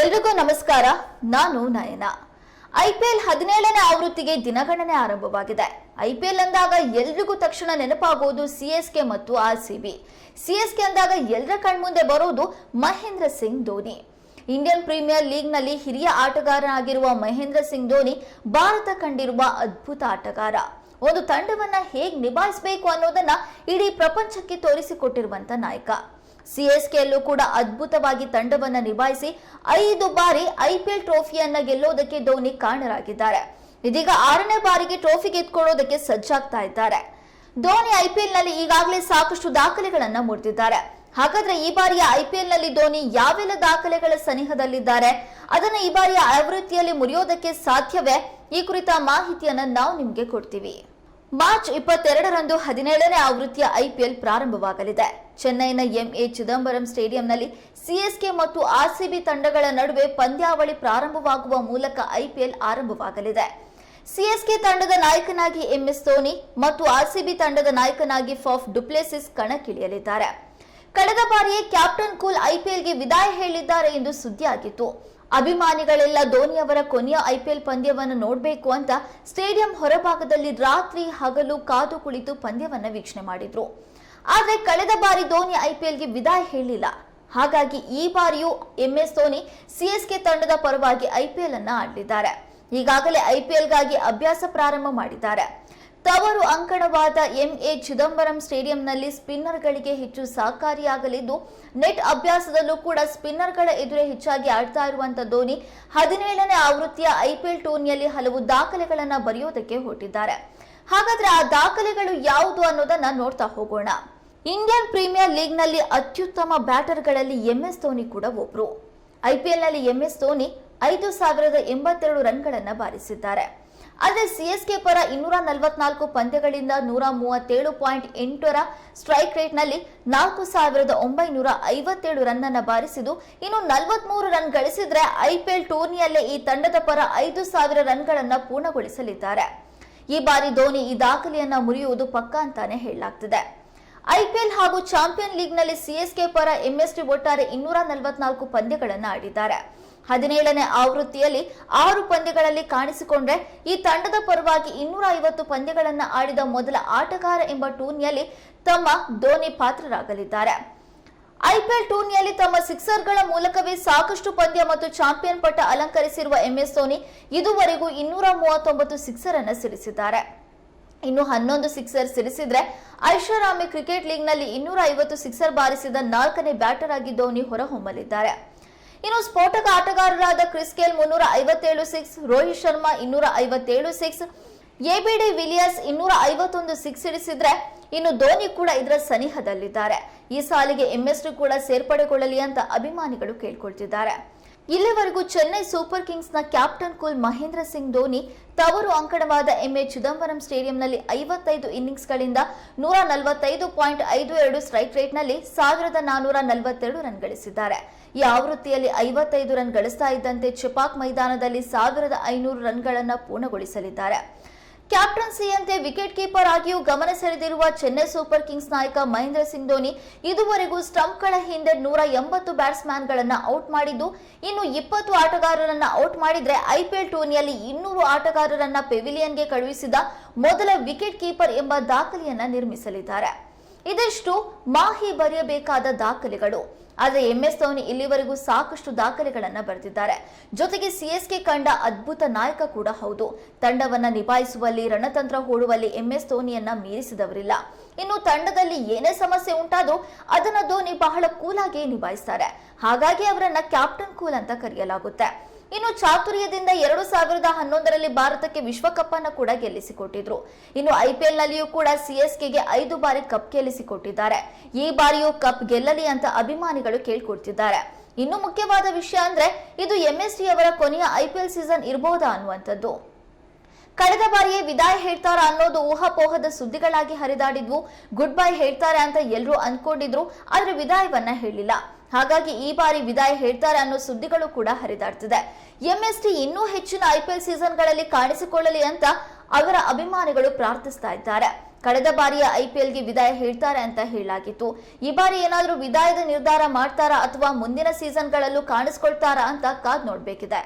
ಎಲ್ರಿಗೂ ನಮಸ್ಕಾರ, ನಾನು ನಯನ. ಐಪಿಎಲ್ ಹದಿನೇಳನೇ ಆವೃತ್ತಿಗೆ ದಿನಗಣನೆ ಆರಂಭವಾಗಿದೆ. ಐಪಿಎಲ್ ಅಂದಾಗ ಎಲ್ರಿಗೂ ತಕ್ಷಣ ನೆನಪಾಗುವುದು ಸಿಎಸ್ಕೆ ಮತ್ತು ಆರ್ ಸಿ ಆರ್ಸಿಬಿ ಸಿಎಸ್ಕೆ ಅಂದಾಗ ಎಲ್ಲರ ಕಣ್ಮುಂದೆ ಬರೋದು ಮಹೇಂದ್ರ ಸಿಂಗ್ ಧೋನಿ. ಇಂಡಿಯನ್ ಪ್ರೀಮಿಯರ್ ಲೀಗ್ನಲ್ಲಿ ಹಿರಿಯ ಆಟಗಾರನಾಗಿರುವ ಮಹೇಂದ್ರ ಸಿಂಗ್ ಧೋನಿ ಭಾರತ ಕಂಡಿರುವ ಅದ್ಭುತ ಆಟಗಾರ. ಒಂದು ತಂಡವನ್ನ ಹೇಗೆ ನಿಭಾಯಿಸಬೇಕು ಅನ್ನೋದನ್ನ ಇಡೀ ಪ್ರಪಂಚಕ್ಕೆ ತೋರಿಸಿಕೊಟ್ಟಿರುವಂತ ನಾಯಕ. ಸಿಎಸ್ಕೆಯಲ್ಲೂ ಕೂಡ ಅದ್ಭುತವಾಗಿ ತಂಡವನ್ನು ನಿಭಾಯಿಸಿ ಐದು ಬಾರಿ ಐಪಿಎಲ್ ಟ್ರೋಫಿಯನ್ನ ಗೆಲ್ಲೋದಕ್ಕೆ ಧೋನಿ ಕಾರಣರಾಗಿದ್ದಾರೆ. ಇದೀಗ ಆರನೇ ಬಾರಿಗೆ ಟ್ರೋಫಿ ಗೆದ್ಕೊಳ್ಳೋದಕ್ಕೆ ಸಜ್ಜಾಗ್ತಾ ಇದ್ದಾರೆ. ಧೋನಿ ಐಪಿಎಲ್ನಲ್ಲಿ ಈಗಾಗಲೇ ಸಾಕಷ್ಟು ದಾಖಲೆಗಳನ್ನ ಮುರಿದಿದ್ದಾರೆ. ಹಾಗಾದ್ರೆ ಈ ಬಾರಿಯ ಐಪಿಎಲ್ನಲ್ಲಿ ಧೋನಿ ಯಾವೆಲ್ಲ ದಾಖಲೆಗಳ ಸನಿಹದಲ್ಲಿದ್ದಾರೆ? ಅದನ್ನ ಈ ಬಾರಿಯ ಆವೃತ್ತಿಯಲ್ಲಿ ಮುರಿಯೋದಕ್ಕೆ ಸಾಧ್ಯವೇ? ಈ ಕುರಿತ ಮಾಹಿತಿಯನ್ನ ನಾವು ನಿಮ್ಗೆ ಕೊಡ್ತೀವಿ. ಮಾರ್ಚ್ ಇಪ್ಪತ್ತೆರಡರಂದು ಹದಿನೇಳನೇ ಆವೃತ್ತಿಯ ಐಪಿಎಲ್ ಪ್ರಾರಂಭವಾಗಲಿದೆ. ಚೆನ್ನೈನ ಎಂಎ ಚಿದಂಬರಂ ಸ್ಟೇಡಿಯಂನಲ್ಲಿ ಸಿಎಸ್ಕೆ ಮತ್ತು ಆರ್ಸಿಬಿ ತಂಡಗಳ ನಡುವೆ ಪಂದ್ಯಾವಳಿ ಪ್ರಾರಂಭವಾಗುವ ಮೂಲಕ ಐಪಿಎಲ್ ಆರಂಭವಾಗಲಿದೆ. ಸಿಎಸ್ಕೆ ತಂಡದ ನಾಯಕನಾಗಿ ಎಂಎಸ್ ಧೋನಿ ಮತ್ತು ಆರ್ಸಿಬಿ ತಂಡದ ನಾಯಕನಾಗಿ ಫಾಫ್ ಡುಪ್ಲೆಸಿಸ್ ಕಣಕ್ಕಿಳಿಯಲಿದ್ದಾರೆ. ಕಳೆದ ಬಾರಿಯೇ ಕ್ಯಾಪ್ಟನ್ ಕೂಲ್ ಐಪಿಎಲ್ಗೆ ವಿದಾಯ ಹೇಳಿದ್ದಾರೆ ಎಂದು ಸುದ್ದಿಯಾಗಿತ್ತು. ಅಭಿಮಾನಿಗಳೆಲ್ಲ, ಧೋನಿ ಅವರ ಕೊನೆಯ ಐಪಿಎಲ್ ಪಂದ್ಯವನ್ನು ನೋಡಬೇಕು ಅಂತ ಸ್ಟೇಡಿಯಂ ಹೊರಭಾಗದಲ್ಲಿ ರಾತ್ರಿ ಹಗಲು ಕಾದು ಕುಳಿತು ಪಂದ್ಯವನ್ನು ವೀಕ್ಷಣೆ ಮಾಡಿದ್ರು. ಆದರೆ ಕಳೆದ ಬಾರಿ ಧೋನಿ ಐಪಿಎಲ್ಗೆ ವಿದಾಯ ಹೇಳಿಲ್ಲ. ಹಾಗಾಗಿ ಈ ಬಾರಿಯೂ ಎಂಎಸ್ ಧೋನಿ ಸಿಎಸ್ಕೆ ತಂಡದ ಪರವಾಗಿ ಐಪಿಎಲ್ ಅನ್ನ ಆಡಲಿದ್ದಾರೆ. ಈಗಾಗಲೇ ಐಪಿಎಲ್ಗಾಗಿ ಅಭ್ಯಾಸ ಪ್ರಾರಂಭ ಮಾಡಿದ್ದಾರೆ. ತವರು ಅಂಕಣವಾದ ಎಂಎ ಚಿದಂಬರಂ ಸ್ಟೇಡಿಯಂನಲ್ಲಿ ಸ್ಪಿನ್ನರ್ಗಳಿಗೆ ಹೆಚ್ಚು ಸಹಕಾರಿಯಾಗಲಿದ್ದು, ನೆಟ್ ಅಭ್ಯಾಸದಲ್ಲೂ ಕೂಡ ಸ್ಪಿನ್ನರ್ಗಳ ಎದುರೇ ಹೆಚ್ಚಾಗಿ ಆಡ್ತಾ ಇರುವಂತ ಧೋನಿ ಹದಿನೇಳನೇ ಆವೃತ್ತಿಯ ಐಪಿಎಲ್ ಟೂರ್ನಿಯಲ್ಲಿ ಹಲವು ದಾಖಲೆಗಳನ್ನು ಬರೆಯೋದಕ್ಕೆ ಹೊರಟಿದ್ದಾರೆ. ಹಾಗಾದ್ರೆ ಆ ದಾಖಲೆಗಳು ಯಾವುದು ಅನ್ನೋದನ್ನ ನೋಡ್ತಾ ಹೋಗೋಣ. ಇಂಡಿಯನ್ ಪ್ರೀಮಿಯರ್ ಲೀಗ್ನಲ್ಲಿ ಅತ್ಯುತ್ತಮ ಬ್ಯಾಟರ್ಗಳಲ್ಲಿ ಎಂಎಸ್ ಧೋನಿ ಕೂಡ ಒಬ್ರು. ಐಪಿಎಲ್ನಲ್ಲಿ ಎಂಎಸ್ ಧೋನಿ ಐದು ಸಾವಿರದ ಎಂಬತ್ತೆರಡು ರನ್ಗಳನ್ನು ಬಾರಿಸಿದ್ದಾರೆ. ಆದರೆ ಸಿಎಸ್ಕೆ ಪರ ಇನ್ನೂರ ನಲವತ್ನಾಲ್ಕು ಪಂದ್ಯಗಳಿಂದ ನೂರ ಮೂವತ್ತೇಳು ಪಾಯಿಂಟ್ ಎಂಟರ ಸ್ಟ್ರೈಕ್ ರೇಟ್ನಲ್ಲಿ ನಾಲ್ಕು ಸಾವಿರದ ಒಂಬೈನೂರ ಐವತ್ತೇಳು ರನ್ ಅನ್ನು ಬಾರಿಸಿದ್ದು, ಇನ್ನು ನಲವತ್ಮೂರು ರನ್ ಗಳಿಸಿದ್ರೆ ಐಪಿಎಲ್ ಟೂರ್ನಿಯಲ್ಲೇ ಈ ತಂಡದ ಪರ ಐದು ಸಾವಿರ ರನ್ಗಳನ್ನು ಪೂರ್ಣಗೊಳಿಸಲಿದ್ದಾರೆ. ಈ ಬಾರಿ ಧೋನಿ ಈ ದಾಖಲೆಯನ್ನ ಮುರಿಯುವುದು ಪಕ್ಕಾ ಅಂತಾನೆ ಹೇಳಲಾಗ್ತಿದೆ. ಐಪಿಎಲ್ ಹಾಗೂ ಚಾಂಪಿಯನ್ ಲೀಗ್ನಲ್ಲಿ ಸಿಎಸ್ಕೆ ಪರ ಎಂಎಸ್ಟಿ ಒಟ್ಟಾರೆ ಇನ್ನೂರ ನಲವತ್ನಾಲ್ಕು ಪಂದ್ಯಗಳನ್ನು ಆಡಿದ್ದಾರೆ. ಹದಿನೇಳನೇ ಆವೃತ್ತಿಯಲ್ಲಿ ಆರು ಪಂದ್ಯಗಳಲ್ಲಿ ಕಾಣಿಸಿಕೊಂಡ್ರೆ ಈ ತಂಡದ ಪರವಾಗಿ ಇನ್ನೂರ ಐವತ್ತು ಪಂದ್ಯಗಳನ್ನು ಆಡಿದ ಮೊದಲ ಆಟಗಾರ ಎಂಬ ಟೂರ್ನಿಯಲ್ಲಿ ತಮ್ಮ ಧೋನಿ ಪಾತ್ರರಾಗಲಿದ್ದಾರೆ. ಐಪಿಎಲ್ ಟೂರ್ನಿಯಲ್ಲಿ ತಮ್ಮ ಸಿಕ್ಸರ್ಗಳ ಮೂಲಕವೇ ಸಾಕಷ್ಟು ಪಂದ್ಯ ಮತ್ತು ಚಾಂಪಿಯನ್ ಪಟ್ಟ ಅಲಂಕರಿಸಿರುವ ಎಂಎಸ್ ಧೋನಿ ಇದುವರೆಗೂ ಇನ್ನೂರ ಮೂವತ್ತೊಂಬತ್ತು ಸಿಕ್ಸರ್ ಅನ್ನು ಸಿಡಿಸಿದ್ದಾರೆ. ಇನ್ನು ಹನ್ನೊಂದು ಸಿಕ್ಸರ್ ಸಿಡಿಸಿದ್ರೆ ಐಷಾರಾಮಿ ಕ್ರಿಕೆಟ್ ಲೀಗ್ನಲ್ಲಿ ಇನ್ನೂರ ಐವತ್ತು ಸಿಕ್ಸರ್ ಬಾರಿಸಿದ ನಾಲ್ಕನೇ ಬ್ಯಾಟರ್ ಆಗಿ ಧೋನಿ ಹೊರಹೊಮ್ಮಲಿದ್ದಾರೆ. ಇನ್ನು ಸ್ಫೋಟಕ ಆಟಗಾರರಾದ ಕ್ರಿಸ್ ಗೇಲ್ ಮುನ್ನೂರ ಐವತ್ತೇಳು ಸಿಕ್ಸ್, ರೋಹಿತ್ ಶರ್ಮಾ ಇನ್ನೂರ ಐವತ್ತೇಳು ಸಿಕ್ಸ್ ಎಬಿಡಿ ವಿಲಿಯರ್ಸ್ ಇನ್ನೂರ ಐವತ್ತೊಂದು ಸಿಕ್ಸ್ ಇಡಿಸಿದ್ರೆ ಇನ್ನು ಧೋನಿ ಕೂಡ ಇದರ ಸನಿಹದಲ್ಲಿದ್ದಾರೆ. ಈ ಸಾಲಿಗೆ ಎಂಎಸ್ಡಿ ಕೂಡ ಸೇರ್ಪಡೆಗೊಳ್ಳಲಿ ಅಂತ ಅಭಿಮಾನಿಗಳು ಕೇಳ್ಕೊಳ್ತಿದ್ದಾರೆ. ಇಲ್ಲಿವರೆಗೂ ಚೆನ್ನೈ ಸೂಪರ್ ಕಿಂಗ್ಸ್ನ ಕ್ಯಾಪ್ಟನ್ ಕೂಲ್ ಮಹೇಂದ್ರ ಸಿಂಗ್ ಧೋನಿ ತವರು ಅಂಕಣವಾದ ಎಂಎ ಚಿದಂಬರಂ ಸ್ಟೇಡಿಯಂನಲ್ಲಿ ಐವತ್ತೈದು ಇನ್ನಿಂಗ್ಸ್ಗಳಿಂದ ನೂರ ನಲವತ್ತೈದು ಪಾಯಿಂಟ್ ಐದು ಎರಡು ಸ್ಟ್ರೈಕ್ ರೇಟ್ನಲ್ಲಿ ಸಾವಿರದ ನಾನೂರ ನಲವತ್ತೆರಡು ರನ್ ಗಳಿಸಿದ್ದಾರೆ. ಈ ಆವೃತ್ತಿಯಲ್ಲಿ ಐವತ್ತೈದು ರನ್ ಗಳಿಸ್ತಾ ಇದ್ದಂತೆ ಚಿಪಾಕ್ ಮೈದಾನದಲ್ಲಿ ಸಾವಿರದ ಐನೂರು ರನ್ಗಳನ್ನು ಪೂರ್ಣಗೊಳಿಸಲಿದ್ದಾರೆ. ಕ್ಯಾಪ್ಟನ್ಸಿಯಂತೆ ವಿಕೆಟ್ ಕೀಪರ್ ಆಗಿಯೂ ಗಮನ ಸೆಳೆದಿರುವ ಚೆನ್ನೈ ಸೂಪರ್ ಕಿಂಗ್ಸ್ ನಾಯಕ ಮಹೇಂದ್ರ ಸಿಂಗ್ ಧೋನಿ ಇದುವರೆಗೂ ಸ್ಟಂಪ್ಗಳ ಹಿಂದೆ ನೂರ ಎಂಬತ್ತು ಬ್ಯಾಟ್ಸ್ಮ್ಯಾನ್ಗಳನ್ನು ಔಟ್ ಮಾಡಿದ್ದು, ಇನ್ನು ಇಪ್ಪತ್ತು ಆಟಗಾರರನ್ನು ಔಟ್ ಮಾಡಿದ್ರೆ ಐಪಿಎಲ್ ಟೂರ್ನಿಯಲ್ಲಿ ಇನ್ನೂರು ಆಟಗಾರರನ್ನು ಪೆವಿಲಿಯನ್ಗೆ ಕಳುಹಿಸಿದ ಮೊದಲ ವಿಕೆಟ್ ಕೀಪರ್ ಎಂಬ ದಾಖಲೆಯನ್ನು ನಿರ್ಮಿಸಲಿದ್ದಾರೆ. ಇದಿಷ್ಟು ಮಾಹಿ ಬರೆಯಬೇಕಾದ ದಾಖಲೆಗಳು. ಆದರೆ ಎಂಎಸ್ ಧೋನಿ ಇಲ್ಲಿವರೆಗೂ ಸಾಕಷ್ಟು ದಾಖಲೆಗಳನ್ನು ಬರೆದಿದ್ದಾರೆ. ಜೊತೆಗೆ ಸಿಎಸ್ಕೆ ಕಂಡ ಅದ್ಭುತ ನಾಯಕ ಕೂಡ ಹೌದು. ತಂಡವನ್ನ ನಿಭಾಯಿಸುವಲ್ಲಿ, ರಣತಂತ್ರ ಹೂಡುವಲ್ಲಿ ಎಂಎಸ್ ಧೋನಿಯನ್ನ ಮೀರಿಸಿದವರಿಲ್ಲ. ಇನ್ನು ತಂಡದಲ್ಲಿ ಏನೇ ಸಮಸ್ಯೆ ಉಂಟಾದೋ ಅದನ್ನ ಧೋನಿ ಬಹಳ ಕೂಲಾಗಿ ನಿಭಾಯಿಸ್ತಾರೆ. ಹಾಗಾಗಿ ಅವರನ್ನ ಕ್ಯಾಪ್ಟನ್ ಕೂಲ್ ಅಂತ ಕರೆಯಲಾಗುತ್ತೆ. ಇನ್ನು ಚಾತುರ್ಯದಿಂದ ಎರಡು ಸಾವಿರದ ಹನ್ನೊಂದರಲ್ಲಿ ಭಾರತಕ್ಕೆ ವಿಶ್ವಕಪ್ ಅನ್ನು ಕೂಡ ಗೆಲ್ಲಿಸಿಕೊಟ್ಟಿದ್ರು. ಇನ್ನು ಐಪಿಎಲ್ ನಲ್ಲಿಯೂ ಕೂಡ ಸಿಎಸ್ಕೆಗೆ ಐದು ಬಾರಿ ಕಪ್ ಗೆಲ್ಲಿಸಿಕೊಟ್ಟಿದ್ದಾರೆ. ಈ ಬಾರಿಯೂ ಕಪ್ ಗೆಲ್ಲಲಿ ಅಂತ ಅಭಿಮಾನಿಗಳು ಕೇಳ್ಕೊಡ್ತಿದ್ದಾರೆ. ಇನ್ನು ಮುಖ್ಯವಾದ ವಿಷಯ ಅಂದ್ರೆ, ಇದು ಎಂಎಸ್ಟಿ ಅವರ ಕೊನೆಯ ಐಪಿಎಲ್ ಸೀಸನ್ ಇರಬಹುದಾ ಅನ್ನುವಂಥದ್ದು. ಕಳೆದ ಬಾರಿಯೇ ವಿದಾಯ ಹೇಳ್ತಾರ ಅನ್ನೋದು ಊಹಾಪೋಹದ ಸುದ್ದಿಗಳಾಗಿ ಹರಿದಾಡಿದ್ವು. ಗುಡ್ ಬೈ ಹೇಳ್ತಾರೆ ಅಂತ ಎಲ್ಲರೂ ಅನ್ಕೊಂಡಿದ್ರು ಆದ್ರೆ ವಿದಾಯವನ್ನ ಹೇಳಿಲ್ಲ. ಹಾಗಾಗಿ ಈ ಬಾರಿ ವಿದಾಯ ಹೇಳ್ತಾರೆ ಅನ್ನೋ ಸುದ್ದಿಗಳು ಕೂಡ ಹರಿದಾಡ್ತಿದೆ. ಎಂಎಸ್ಟಿ ಇನ್ನೂ ಹೆಚ್ಚಿನ ಐಪಿಎಲ್ ಸೀಸನ್ಗಳಲ್ಲಿ ಕಾಣಿಸಿಕೊಳ್ಳಲಿ ಅಂತ ಅವರ ಅಭಿಮಾನಿಗಳು ಪ್ರಾರ್ಥಿಸ್ತಾ ಇದ್ದಾರೆ. ಕಳೆದ ಬಾರಿಯ ಐಪಿಎಲ್ಗೆ ವಿದಾಯ ಹೇಳ್ತಾರೆ ಅಂತ ಹೇಳಲಾಗಿತ್ತು. ಈ ಬಾರಿ ಏನಾದರೂ ವಿದಾಯದ ನಿರ್ಧಾರ ಮಾಡ್ತಾರಾ ಅಥವಾ ಮುಂದಿನ ಸೀಸನ್ಗಳಲ್ಲೂ ಕಾಣಿಸ್ಕೊಳ್ತಾರಾ ಅಂತ ಕಾದ್ ನೋಡ್ಬೇಕಿದೆ.